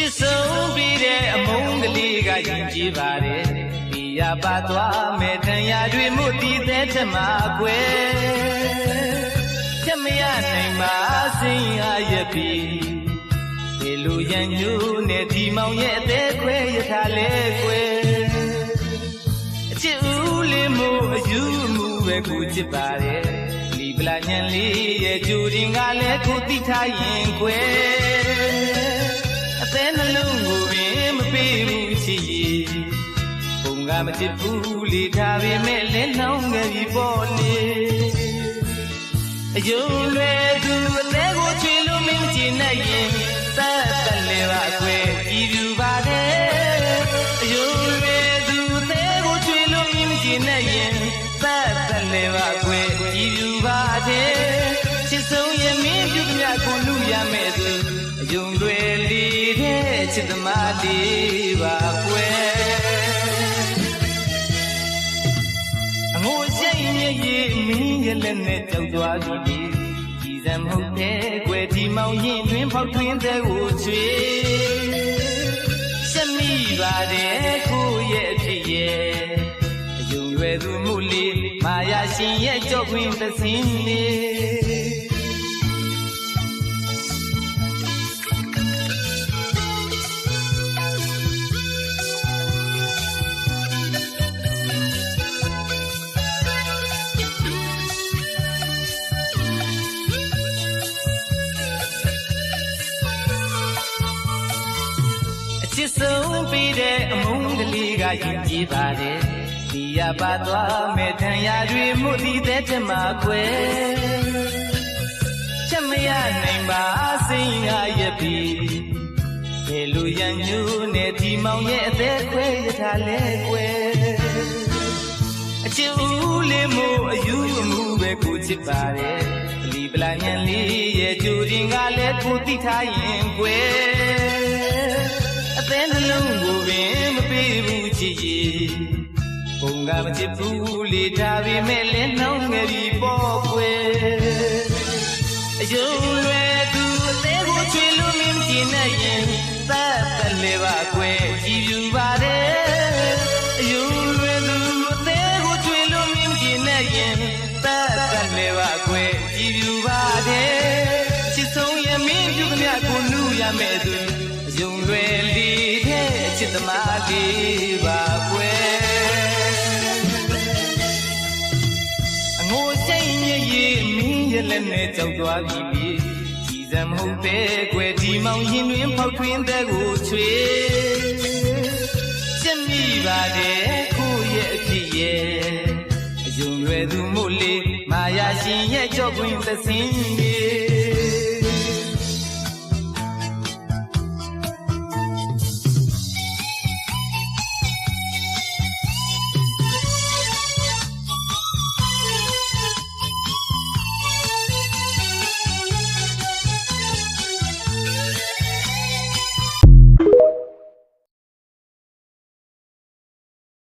ချစ်ဆုံးပြီးတဲ့အမုန်းကလေးကယဉ်ကျေးပါတယ်ဒီရပါသွားမဲ့တန်ရာတွေမှုတည်တဲ့ထမကွယ်ချက်မရနိုင်ပါစင်အားရပြီဒီလူရန်ညိုးနဲ့ဒီမောင်ရဲ့အသေးခွဲရထားလဲကွယ်အချစ်ဦးလေးမို့အယူမှုပဲကိုချစ်ပါတယ်လီပလာညံလေးရဲ့ဂျူရင်ကလည်းကိုတိထားရင်ကွယ် အသေးနှလုံးကိုပင်မပေးဘူးချစ်ရည်ပုံကမချစ်ဘူးလေထားပေမဲ့လဲနှောင်းငယ်ပြီပေါ့လေအယုံလွယ်သူအသေးကိုချွေလို့မင်းမချင်နိုင်ရင်သတ်တလေပါကွယ်ကြည်ပြူပါတယ်အယုံလွယ်သူအသေးကိုချွေလို့မင်းမချင်နိုင်ရင်သတ်တလေပါကွယ်ကြည်ပြူပါတယ်ချစ်ဆုံးရဲ့မင်းပြုမြကိုလူရမယ်သူအယုံတွေလေးတဲ့ချ စ်သမားလေးပါကွယ်အငိုရှိတ်ရဲ့ရေမင်းရဲ့လက်နဲ့ကြောက်သွားသူဒီကြည်စံမဟုတ်တဲ့ကွယ်ဒီမောင်ရင်တွင်ဖောက်ထွင်းတဲ့ကိုချွေရှမိပါတယ်ကိုရဲ့အဖြစ်ရဲ့အယုံရွယ်သူမှုလေးမာယာရှင်ရဲ့ကြောက်ခွင်းသစင်းလေး ချစ်ဆုံးပြီးတဲ့အမုန်းကလေးကယဉ်ကျေးပါတယ်ဒီရပါသွားမဲ့တန်ရာတွေမှုတည်တဲ့ထမကွယ်ချက်မရနိုင်ပါစိတ်ငါရဲ့ပြီဘယ်လိုရန်ညိုးနဲ့ဒီမောင်ရဲ့အသက်ခွဲရထားလဲကွယ်အချစ်ဦးလေးမို့အယူအမှုပဲကိုချစ်ပါတယ်လီပလာညံလေးရဲ့ကြိုရင်ကလည်းကိုတိထားရင်ကွယ် အသေးနှလုံးကိုပင်မပေးဘူးချစ်ရည်ပုံကမချစ်ဘူးလေထားပေမဲ့လည်းနှောင်းငယ်ပြီပေါ့ကွယ်အယုံလွယ်သူအသေးကိုချွေလို့မင်းကြည့်နေရင်သတ်တယ်လေပါကွယ်ကြည်ပြူပါတယ်အယုံလွယ်သူအသေးကိုချွေလို့မင်းကြည့်နေရင်သတ်တယ်လေပါကွယ်ကြည်ပြူပါတယ်ချစ်ဆုံးရဲ့မင်းပြုသမျှကိုလူရမယ်သူယုံ လွယ်လေးတဲ့ချစ်သမားလေးပါကွယ်အငိုစိတ်ညစ်ရည်မင်းရဲ့လက်နဲ့ကြောက်သွားပြီပြီကြည်စံမဟုတ်တဲ့ကွယ်ဒီမောင်ရင်တွင်ဖောက်ထွင်းတဲ့ကိုချွေချစ်မိပါတယ်ကိုရဲ့အဖြစ်ရဲ့အယုံလွယ်သူမို့လေမာယာရှင်ရဲ့ကြောက်ခွင်းသစင်းလေး